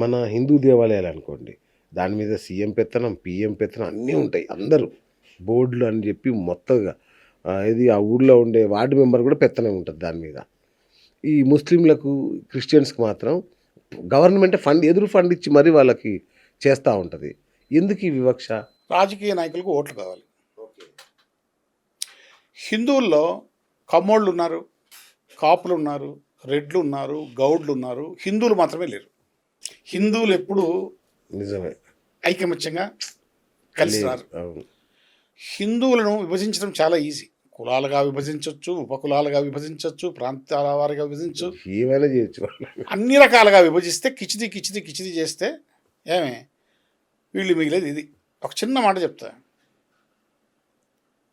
మన హిందూ దేవాలయాలు అనుకోండి దాని మీద సీఎం పెత్తనం పిఎం పెత్తనం అన్నీ ఉంటాయి అందరూ. బోర్డులు అని చెప్పి మొత్తంగా ఇది ఆ ఊర్లో ఉండే వార్డు మెంబర్ కూడా పెత్తనం ఉంటుంది దాని మీద. ఈ ముస్లింలకు క్రిస్టియన్స్కి మాత్రం గవర్నమెంట్ ఫండ్ ఎదురు ఫండ్ ఇచ్చి మరీ వాళ్ళకి చేస్తూ ఉంటుంది. ఎందుకు ఈ వివక్ష? రాజకీయ నాయకులకు ఓట్లు కావాలి. హిందువుల్లో కమ్మోళ్ళు ఉన్నారు కాపులు ఉన్నారు రెడ్లు ఉన్నారు గౌడ్లు ఉన్నారు హిందువులు మాత్రమే లేరు. హిందువులు ఎప్పుడు నిజమే. ఐకమత్యంగా కలిసి రారు హిందువులను విభజించడం చాలా ఈజీ. కులాలుగా విభజించవచ్చు ఉపకులాలుగా విభజించవచ్చు ప్రాంతాల వారిగా విభజించవచ్చు ఏమైనా చేయొచ్చు అన్ని రకాలుగా విభజిస్తే కిచిది కిచిది కిచిది చేస్తే ఏమే? వీళ్ళు మిగిలేదు ఇది. ఒక చిన్న మాట చెప్తా.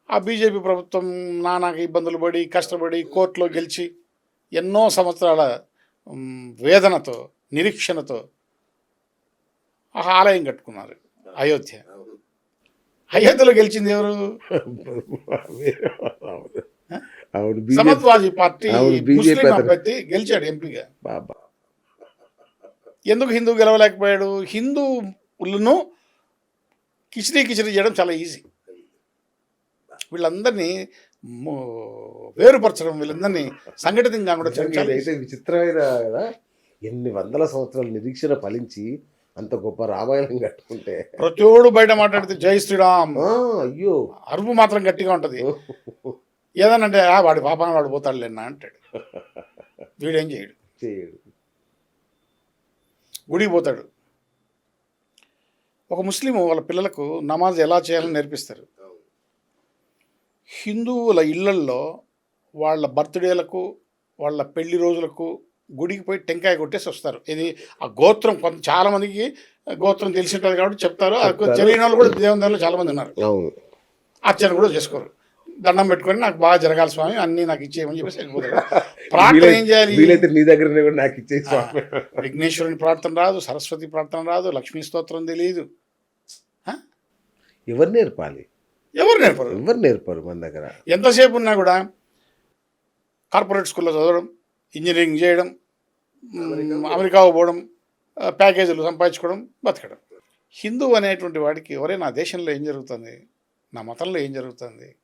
ఆ బీజేపీ ప్రభుత్వం నానాక ఇబ్బందులు పడి కష్టపడి కోర్టులో గెలిచి ఎన్నో సంవత్సరాల వేదనతో నిరీక్షణతో ఆ ఆలయం కట్టుకున్నారు అయోధ్య అయోధ్యలో గెలిచింది ఎవరు అవును. సమాజ్వాదీ పార్టీ ముస్లిం. అభ్యర్థి గెలిచాడు ఎంపీగా బాబా ఎందుకు హిందూ గెలవలేకపోయాడు హిందువులను కిచిడీ కిచిడీ చేయడం చాలా ఈజీ వీళ్ళందరినీ వేరుపరచడం వీళ్ళందరినీ సంఘటితం కాకుండా చేయడం నిజంగా చాలా ఇదైతే easy. విచిత్రమైన కదా ఎన్ని వందల సంవత్సరాల నిరీక్షణ ఫలించి అంత గొప్ప రామాయణం కట్టుకుంటే. ప్రతిోడు బయట మాట్లాడితే జై శ్రీరామ్. అయ్యో. అరుపు మాత్రం గట్టిగా ఉంటది. ఏదనంటే "ఆ, వాడి పాపాన వాడు పోతాడులేనా అంటాడు. వీడేం చేయడు. చేయడు. గుడికి పోతాడు. ఒక ముస్లిం వాళ్ళ పిల్లలకు నమాజ్ ఎలా చేయాలని నేర్పిస్తారు. హిందువుల ఇళ్ళల్లో వాళ్ళ బర్త్డేలకు వాళ్ళ పెళ్ళి రోజులకు గుడికి పోయి టెంకాయ కొట్టేసి వస్తారు. ఇది ఆ గోత్రం కొంత చాలా మందికి గోత్రం తెలిసి ఉంటుంది కాబట్టి చెప్తారు. తెలియని వాళ్ళు కూడా దేవుని దగ్గర చాలా మంది ఉన్నారు అర్చన కూడా చేసుకోరు. దండం పెట్టుకొని నాకు బాగా జరగాలి స్వామి అన్నీ నాకు ఇచ్చేయమని చెప్పేసి ప్రార్థన ఏం చేయాలి? వీలైతే నీ దగ్గరనే కూడా నాకు స్వామి. విఘ్నేశ్వరుని ప్రార్థన రాదు సరస్వతి ప్రార్థన రాదు లక్ష్మీ స్తోత్రం తెలియదు ఎవరు నేర్పాలి? ఎవరు నేర్పరు? ఎవరు నేర్పరు మన దగ్గర? ఎంతసేపు ఉన్నా కూడా కార్పొరేట్ స్కూల్లో చదవడం ఇంజనీరింగ్ చేయడం అమెరికా పోవడం. ప్యాకేజీలు సంపాదించుకోవడం బతకడం. హిందూ అనేటువంటి వాడికి ఎవరే నా దేశంలో ఏం జరుగుతుంది? నా మతంలో ఏం జరుగుతుంది?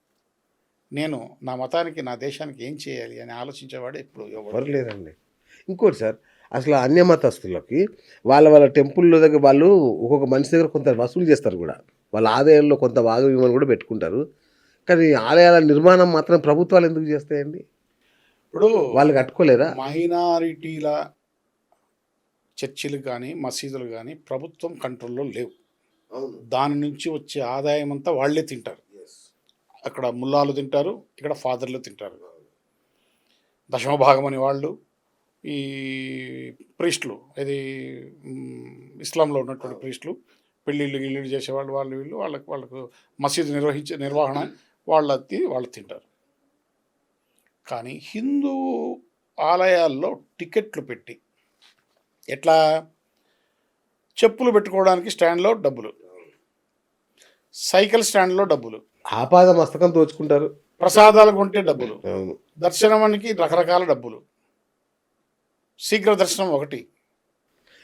నేను నా మతానికి నా దేశానికి ఏం చేయాలి? అని ఆలోచించేవాడు ఎప్పుడు ఎవరు ఎవరు లేరండి. ఇంకోటి సార్ అసలు అన్య మతస్థులకి వాళ్ళ వాళ్ళ టెంపుల్లో దగ్గర వాళ్ళు ఒక్కొక్క మనిషి దగ్గర కొంత వసూలు చేస్తారు కూడా. వాళ్ళ ఆదాయంలో కొంత భాగం ఇవ్వని కూడా పెట్టుకుంటారు. కానీ ఆలయాల నిర్మాణం మాత్రం ప్రభుత్వాలు ఎందుకు చేస్తాయండి? ఇప్పుడు వాళ్ళు కట్టుకోలేరా మైనారిటీల చర్చిలు కానీ మసీదులు కానీ ప్రభుత్వం కంట్రోల్లో లేవు. దాని నుంచి వచ్చే ఆదాయం అంతా వాళ్ళే తింటారు. అక్కడ ముల్లాలు తింటారు ఇక్కడ ఫాదర్లు తింటారు. దశమ భాగం అని వాళ్ళు ఈ ప్రీస్టులు ఇది మ్, ఇస్లాంలో ఉన్నటువంటి ప్రీస్టులు పెళ్ళిళ్ళు గిళ్ళిళ్ళు చేసేవాళ్ళు వాళ్ళు వీళ్ళు వాళ్ళకి వాళ్ళకు మసీదు నిర్వహించే నిర్వహణ వాళ్ళది వాళ్ళు తింటారు. కానీ హిందూ ఆలయాల్లో టికెట్లు పెట్టి ఎట్లా? చెప్పులు పెట్టుకోవడానికి స్టాండ్లో డబ్బులు. సైకిల్ స్టాండ్లో డబ్బులు. ఆపాద మస్తకం దోచుకుంటారు. ప్రసాదాలు కొంటే డబ్బులు. దర్శనానికి రకరకాల డబ్బులు. శీఘ్ర దర్శనం ఒకటి.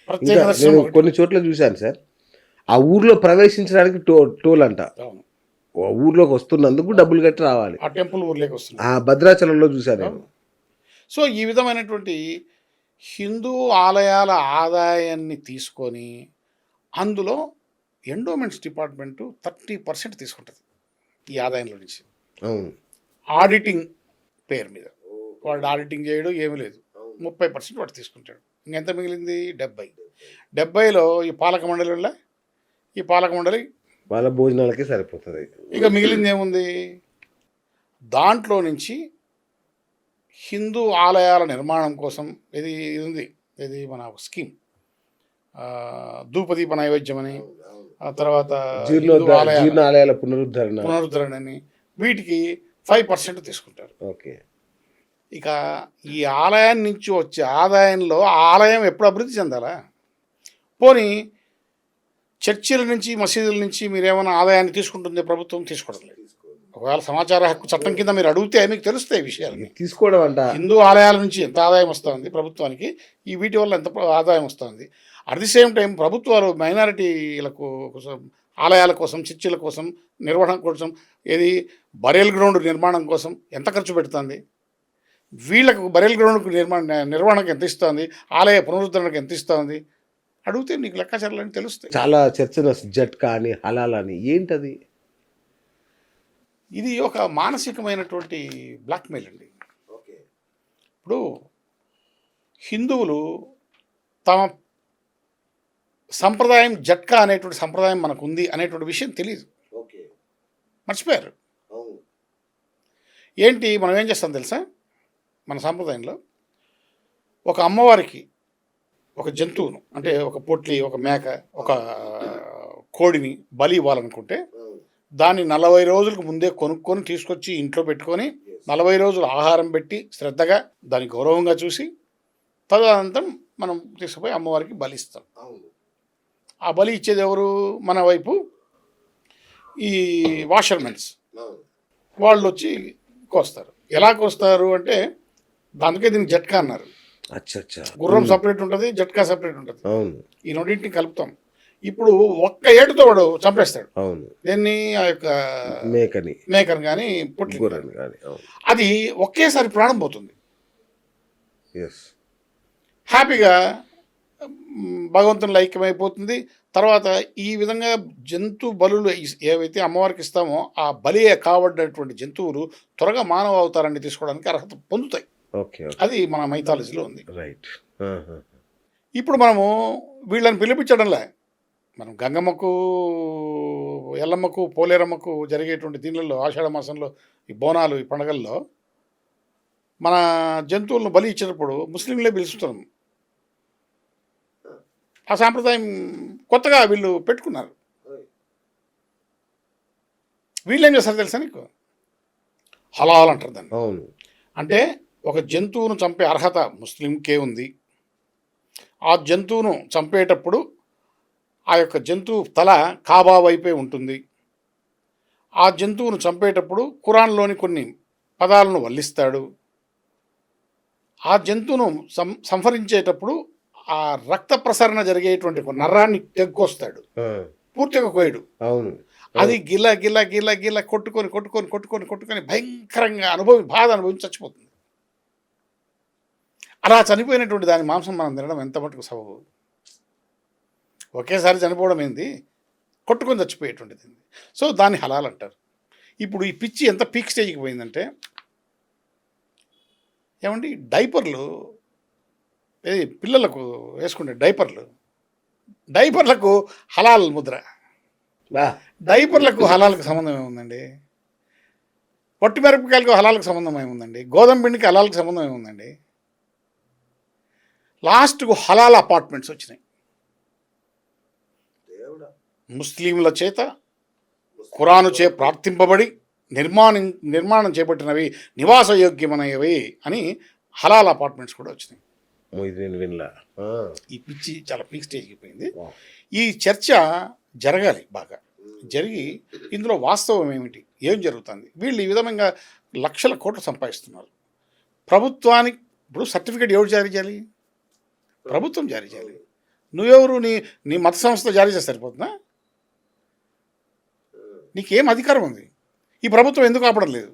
ప్రత్యేక దర్శనం కొన్ని చోట్ల చూశాను సార్. ఆ ఊర్లో ప్రవేశించడానికి టో టోల్ అంట. ఊర్లోకి వస్తున్నందుకు డబ్బులు కట్టి రావాలి. ఆ టెంపుల్ ఊర్లోకి వస్తుంది. ఆ భద్రాచలంలో చూశాను నేను. సో ఈ విధమైనటువంటి హిందూ ఆలయాల ఆదాయాన్ని తీసుకొని అందులో ఎండోమెంట్స్ డిపార్ట్మెంటు థర్టీ పర్సెంట్ తీసుకుంటుంది ఈ ఆదాయంలో నుంచి. అవును. ఆడిటింగ్ పేరు మీద. వాడు ఆడిటింగ్ చేయడం ఏమీ లేదు. ముప్పై పర్సెంట్ వాడు తీసుకుంటాడు. ఇంకెంత మిగిలింది? డెబ్బై. డెబ్బైలో ఈ పాలక మండలి వల్ల ఈ పాలక మండలి వాళ్ళ భోజనాలకే సరిపోతుంది. ఇక మిగిలింది ఏముంది? దాంట్లో నుంచి హిందూ ఆలయాల నిర్మాణం కోసం ఇది ఉంది ఇది మన స్కీమ్. ధూపదీప నైవేద్యం అని ఆ తర్వాత ఆలయాల పునరుద్ధరణ పునరుద్ధరణ. అని వీటికి ఫైవ్ పర్సెంట్ తీసుకుంటారు. ఓకే. ఇక ఈ ఆలయం నుంచి వచ్చే ఆదాయంలో ఆలయం ఎప్పుడు అభివృద్ధి చెందాలా? పోనీ చర్చిల నుంచి మసీదుల నుంచి మీరేమైనా ఆదాయాన్ని తీసుకుంటుంది ప్రభుత్వం? తీసుకోవడం లేదు ఒకవేళ సమాచార హక్కు చట్టం కింద మీరు అడిగితే మీకు తెలుస్తాయి ఈ విషయాలు తీసుకోవడం అంట. హిందూ ఆలయాల నుంచి ఎంత ఆదాయం వస్తుంది ప్రభుత్వానికి ఈ వీటి వల్ల ఎంత ఆదాయం వస్తుంది? అట్ ది సేమ్ టైం ప్రభుత్వాలు మైనారిటీలకు కోసం ఆలయాల కోసం చర్చిల కోసం నిర్వహణ కోసం ఏది బరేల్ గ్రౌండ్ నిర్మాణం కోసం ఎంత ఖర్చు పెడుతుంది? వీళ్ళకు బరేల్ గ్రౌండ్కు నిర్మాణ నిర్వహణకు ఎంత ఇస్తుంది? ఆలయ పునరుద్ధరణకు ఎంత ఇస్తుంది? అడిగితే నీకు లెక్కాచారాలని తెలుస్తాయి. చాలా చర్చన జట్కా అని హలాల్ అని ఏంటది? ఇది ఒక మానసికమైనటువంటి బ్లాక్మెయిల్ అండి. ఇప్పుడు హిందువులు తమ సంప్రదాయం జట్కా అనేటువంటి సంప్రదాయం మనకు ఉంది అనేటువంటి విషయం తెలియదు మర్చిపోయారు. ఏంటి మనం ఏం చేస్తాం తెలుసా? మన సాంప్రదాయంలో ఒక అమ్మవారికి ఒక జంతువును అంటే ఒక పొట్లి ఒక మేక ఒక కోడిని బలి ఇవ్వాలనుకుంటే దాన్ని నలభై రోజులకు ముందే కొనుక్కొని తీసుకొచ్చి ఇంట్లో పెట్టుకొని నలభై రోజులు ఆహారం పెట్టి శ్రద్ధగా దాన్ని గౌరవంగా చూసి తదనంతరం మనం తీసుకుపోయి అమ్మవారికి బలిస్తాం ఆ బలి ఇచ్చేది ఎవరు? మన వైపు ఈ వాషర్మెన్స్. వాళ్ళు వచ్చి కోస్తారు. ఎలా కోస్తారు అంటే దీనికి జట్కా అన్నారు. అచ్చా అచ్చా గుర్రం సపరేట్ ఉంటుంది జట్కా సపరేట్ ఉంటుంది. అవును. ఈ రెండింటిని కలుపుతాం. ఇప్పుడు ఒక్క ఏటుతో వాడు చంపేస్తాడు. అవును. దీన్ని? ఆ యొక్క మేకని. మేకను కానీ పుట్టి కానీ అవును. అది ఒకేసారి ప్రాణం పోతుంది. ఎస్ హ్యాపీగా మ్, భగవంతునిలో ఐక్యమైపోతుంది తర్వాత ఈ విధంగా జంతు బలులు ఇస్- ఏవైతే అమ్మవారికి ఇస్తామో ఆ బలి కాబడినటువంటి జంతువులు త్వరగా మానవ అవతారాన్ని తీసుకోవడానికి అర్హత పొందుతాయి. ఓకే అది మన మైథాలజీలో ఉంది. రైట్ ఇప్పుడు మనము వీళ్ళని పిలిపించడంలే. మనం గంగమ్మకు ఎల్లమ్మకు పోలేరమ్మకు జరిగేటువంటి దీనిలలో ఆషాఢ మాసంలో ఈ బోనాలు ఈ పండగల్లో మన జంతువులను బలి ఇచ్చినప్పుడు ముస్లింలే పిలుస్తున్నాం ఆ సాంప్రదాయం కొత్తగా వీళ్ళు పెట్టుకున్నారు. వీళ్ళు ఏం చేస్తారు తెలుసా నీకు? హలాల్ అంటారు దాన్ని. అంటే ఒక జంతువును చంపే అర్హత ముస్లింకే ఉంది. ఆ జంతువును చంపేటప్పుడు ఆ యొక్క జంతువు తల కాబా వైపే ఉంటుంది. ఆ జంతువును చంపేటప్పుడు ఖురాన్లోని కొన్ని పదాలను వల్లిస్తాడు. ఆ జంతువును సం సంహరించేటప్పుడు ఆ రక్త ప్రసరణ జరిగేటువంటి ఒక నర్రాన్ని తెగ్గొస్తాడు. పూర్తిగా కోయడు. అవును. అది గిల గిల గిల గిల కొట్టుకొని కొట్టుకొని కొట్టుకొని కొట్టుకొని భయంకరంగా అనుభవి బాధ అనుభవించి చచ్చిపోతుంది. అలా చనిపోయినటువంటి దాని మాంసం మనం తినడం ఎంత మటుకు సబబు? ఒకేసారి చనిపోవడం ఏంది? కొట్టుకొని చచ్చిపోయేటువంటిది సో దాన్ని హలాల్ అంటారు. ఇప్పుడు ఈ పిచ్చి ఎంత పీక్ స్టేజ్కి పోయిందంటే ఏమండి? డైపర్లు పిల్లలకు వేసుకునే డైపర్లు. డైపర్లకు హలాల్ ముద్ర. డైపర్లకు హలాలకు సంబంధం ఏముందండి? పొట్టి మిరపకాయలకు హలాలకు సంబంధం ఏముందండి? గోధుమ పిండికి హలాలకు సంబంధం ఏముందండి? లాస్ట్కు హలాల్ అపార్ట్మెంట్స్ వచ్చినాయి. ముస్లింల చేత ఖురాను చే ప్రార్థింపబడి నిర్మాణం నిర్మాణం చేపట్టినవి నివాసయోగ్యమైనవి అని హలాల్ అపార్ట్మెంట్స్ కూడా వచ్చినాయి. ఈ పిచ్చి చాలా పీక్ స్టేజ్కి పోయింది. ఈ చర్చ జరగాలి బాగా. జరిగి ఇందులో వాస్తవం ఏమిటి? ఏం జరుగుతుంది? వీళ్ళు ఈ విధంగా లక్షల కోట్లు సంపాదిస్తున్నారు. ప్రభుత్వానికి ఇప్పుడు సర్టిఫికేట్ ఎవరు జారీ చేయాలి? ప్రభుత్వం జారీ చేయాలి. నువ్వెవరు నీ నీ మత సంస్థ జారీ చేస్తే సరిపోతుందా? నీకేం అధికారం ఉంది? ఈ ప్రభుత్వం ఎందుకు ఆపడం లేదు?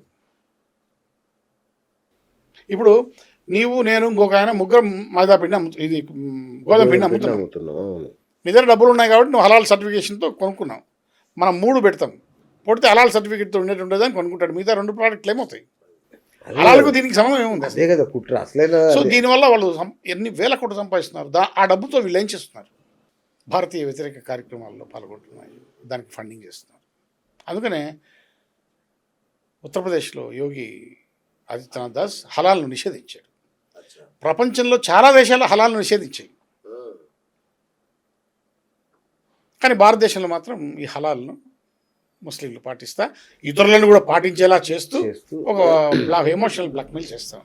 ఇప్పుడు నీవు నేను ఇంకొక ఆయన ముగ్గురు మైదా పిండి ఇది మ్, గోధుమ పిండి అమ్ముతున్నాం. నీ దగ్గర డబ్బులు ఉన్నాయి కాబట్టి నువ్వు హలాల్ సర్టిఫికేషన్తో కొనుక్కున్నావు. మనం మూడు పెడతాం. పొడితే హలాల్ సర్టిఫికేట్తో ఉండేటుండేదని కొనుక్కుంటాడు. మిగతా రెండు ప్రోడక్ట్లు ఏమవుతాయి? కదా. దీనికి సంబంధం ఏముంది అదే కదా కుట్ర. అసలైన సో దీనివల్ల వాళ్ళు ఎన్ని వేల కోట్లు సంపాదిస్తున్నారు. దా ఆ డబ్బుతో వీళ్ళు ఏం చేస్తున్నారు? భారతీయ వ్యతిరేక కార్యక్రమాల్లో పాల్గొంటున్నారు దానికి ఫండింగ్ చేస్తున్నారు. అందుకనే ఉత్తరప్రదేశ్లో యోగి ఆదిత్యనాథ్ దాస్ హలాల్ను నిషేధించాడు. ప్రపంచంలో చాలా దేశాలు హలాల్ను నిషేధించాయి. కానీ భారతదేశంలో మాత్రం ఈ హలాల్ను ముస్లింలు పాటిస్తా. ఇతరులను కూడా పాటించేలా చేస్తూ ఒక బ్లాక్ ఎమోషనల్ బ్లాక్మెయిల్ చేస్తా